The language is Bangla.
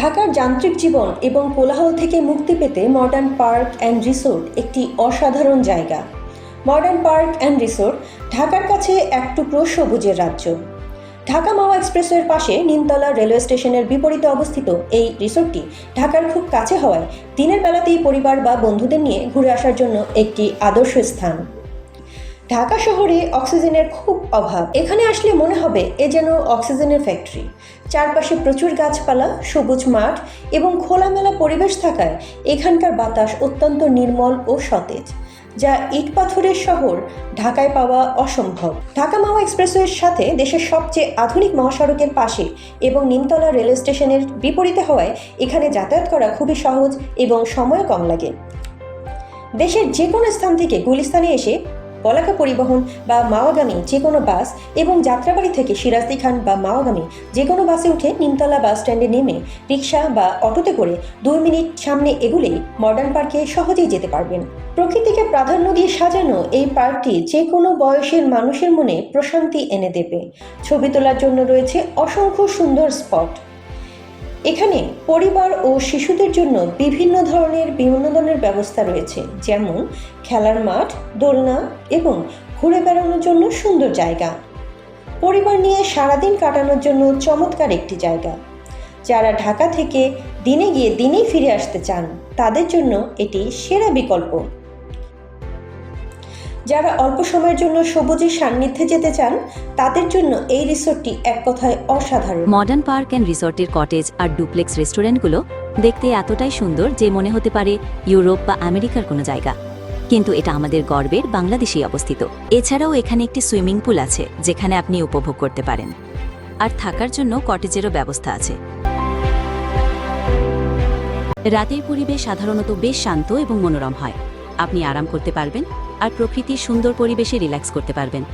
ঢাকার যান্ত্রিক জীবন এবং কোলাহল থেকে মুক্তি পেতে মডার্ন পার্ক অ্যান্ড রিসোর্ট একটি অসাধারণ জায়গা। মডার্ন পার্ক অ্যান্ড রিসোর্ট ঢাকার কাছে এক টুকরো সবুজের রাজ্য। ঢাকা মাওয়া এক্সপ্রেসওয়ের পাশে নিমতলা রেলওয়ে স্টেশনের বিপরীতে অবস্থিত এই রিসোর্টটি ঢাকার খুব কাছে হওয়ায় দিনের বেলাতেই পরিবার বা বন্ধুদের নিয়ে ঘুরে আসার জন্য একটি আদর্শ স্থান। ঢাকা শহরে অক্সিজেনের খুব অভাব। এখানে আসলে মনে হবে এ যেন অক্সিজেনের ফ্যাক্টরি। চারপাশে প্রচুর গাছপালা, সবুজ মাঠ এবং খোলামেলা পরিবেশ থাকায় এখানকার বাতাস অত্যন্ত নির্মল ও সতেজ, যা ইট পাথরের শহর ঢাকায় পাওয়া অসম্ভব। ঢাকা মাওয়া এক্সপ্রেসওয়ের সাথে দেশের সবচেয়ে আধুনিক মহাসড়কের পাশে এবং নিমতলা রেল স্টেশনের বিপরীতে হওয়ায় এখানে যাতায়াত করা খুবই সহজ এবং সময় কম লাগে। দেশের যে কোনো স্থান থেকে গুলিস্তানে এসে পলাকা পরিবহন বা মাওয়াগামী যে কোনো বাস এবং যাত্রাবাড়ি থেকে সিরাজদি খান বা মাওয়াগামী যে কোনো বাসে উঠে নিমতলা বাস স্ট্যান্ডে নেমে রিক্সা বা অটোতে করে দুই মিনিট সামনে এগুলেই মডার্ন পার্কে সহজেই যেতে পারবেন। প্রকৃতিকে প্রাধান্য দিয়ে সাজানো এই পার্কটি যে কোনো বয়সের মানুষের মনে প্রশান্তি এনে দেবে। ছবি তোলার জন্য রয়েছে অসংখ্য সুন্দর স্পট এখানে পরিবার ও শিশুদের জন্য বিভিন্ন ধরনের বিনোদনের ব্যবস্থা রয়েছে, যেমন খেলার মাঠ, দোলনা এবং ঘুরে বেড়ানোর জন্য সুন্দর জায়গা। পরিবার নিয়ে সারাদিন কাটানোর জন্য চমৎকার একটি জায়গা। যারা ঢাকা থেকে দিনে গিয়ে দিনেই ফিরে আসতে চান, তাদের জন্য এটি সেরা বিকল্প। যারা অল্প সময়ের জন্য সবুজের সান্নিধ্যে যেতে চান, তাদের জন্য এই রিসোর্টটি এক কথায় অসাধারণ। মডার্ন পার্ক অ্যান্ড রিসোর্টের কটেজ আর ডুপ্লেক্স রেস্টুরেন্টগুলো দেখতে এতটাই সুন্দর যে মনে হতে পারে ইউরোপ বা আমেরিকার কোনো জায়গা। কিন্তু এটা আমাদের গর্বের বাংলাদেশেই অবস্থিত। এছাড়াও এখানে একটি সুইমিং পুল আছে, যেখানে আপনি উপভোগ করতে পারেন। আর থাকার জন্য কটেজেরও ব্যবস্থা আছে। রাতের পরিবেশ সাধারণত বেশ শান্ত এবং মনোরম হয়। আপনি আরাম করতে পারবেন আর প্রকৃতির সুন্দর পরিবেশে রিল্যাক্স করতে পারবেন।